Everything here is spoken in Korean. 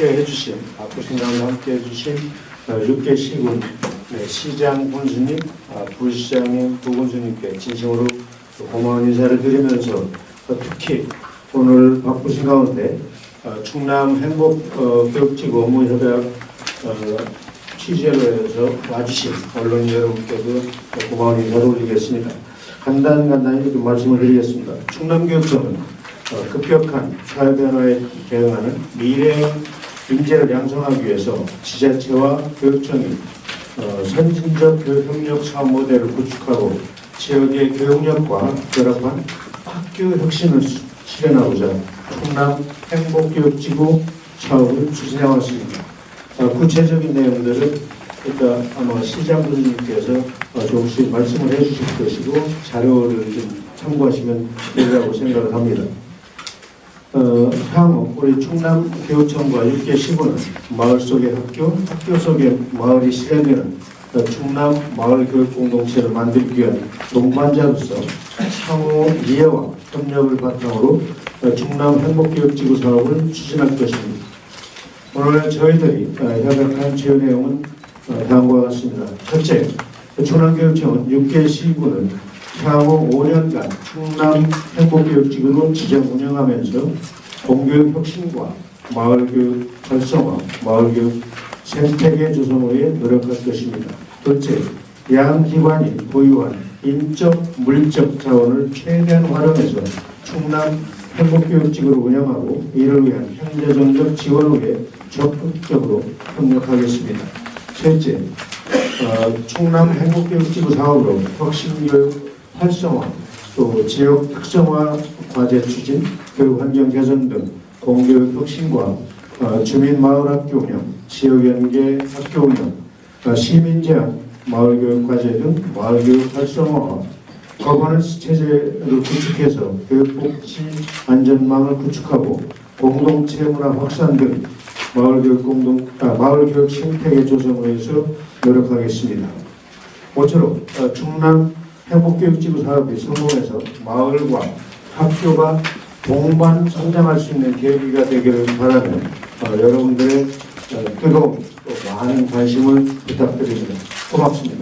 함께 해주신 바쁘신 가운데 함께 해주신 어, 6개 시군 네, 시장 군수님, 아, 부시장님, 부군수님께 진심으로 고마운 인사를 드리면서 어, 특히 오늘 바쁘신 가운데 어, 충남 행복 어, 교육지구 업무협약 어, 취재로 해서 와주신 언론 여러분께도 고마운 인사를 올리겠습니다. 간단간단히 좀 말씀을 드리겠습니다. 충남교육청은 어, 급격한 사회 변화에 대응하는 미래 인재를 양성하기 위해서 지자체와 교육청이 어, 선진적 교육협력 사업 모델을 구축하고 지역의 교육력과 결합한 학교 혁신을 수- 실현하고자 충남 행복교육지구 사업을 추진해 왔습니다. 어, 구체적인 내용들은 이따 아마 시장 부장님께서 어, 조금씩 말씀을 해주실 것이고 자료를 좀 참고하시면 되리라고 생각을 합니다. 어, 향후 우리 충남 교육청과 육계 시군은 마을 속의 학교, 학교 속의 마을이 실현되는 어, 충남 마을 교육 공동체를 만들기 위한 동반자로서 향후 이해와 협력을 바탕으로 어, 충남 행복교육지구 사업을 추진할 것입니다. 오늘 저희들이 어, 협약한 주요 내용은 어, 다음과 같습니다. 첫째, 충남교육청은 6개 시군을 향후 5년간 충남 행복교육지구로 지정 운영하면서 공교육 혁신과 마을교육 활성화, 마을교육 생태계 조성을 위해 노력할 것입니다. 둘째, 양 기관이 보유한 인적, 물적 자원을 최대한 활용해서 충남 행복교육지구를 운영하고 이를 위한 현재정적 지원을 위해 적극적으로 협력하겠습니다. 셋째, 어, 충남 행복교육지구 사업으로 혁신교육 활성화, 또 지역 특성화 과제 추진, 교육 환경 개선 등 공교육 혁신과 어, 주민 마을 학교 운영, 지역 연계 학교 운영, 어, 시민 제한 마을 교육 과제 등 마을 교육 활성화와 거버넌스 체제를 구축해서 교육복지 안전망을 구축하고 공동체 문화 확산 등 마을 교육 공동 아, 마을 교육 생태계 조성을 위해서 노력하겠습니다. 모쪼록 어, 충남 행복교육지구 사업이 성공해서 마을과 학교가 동반 성장할 수 있는 계기가 되기를 바라며 어, 여러분들의 어, 뜨거운 또 많은 관심을 부탁드립니다. 고맙습니다.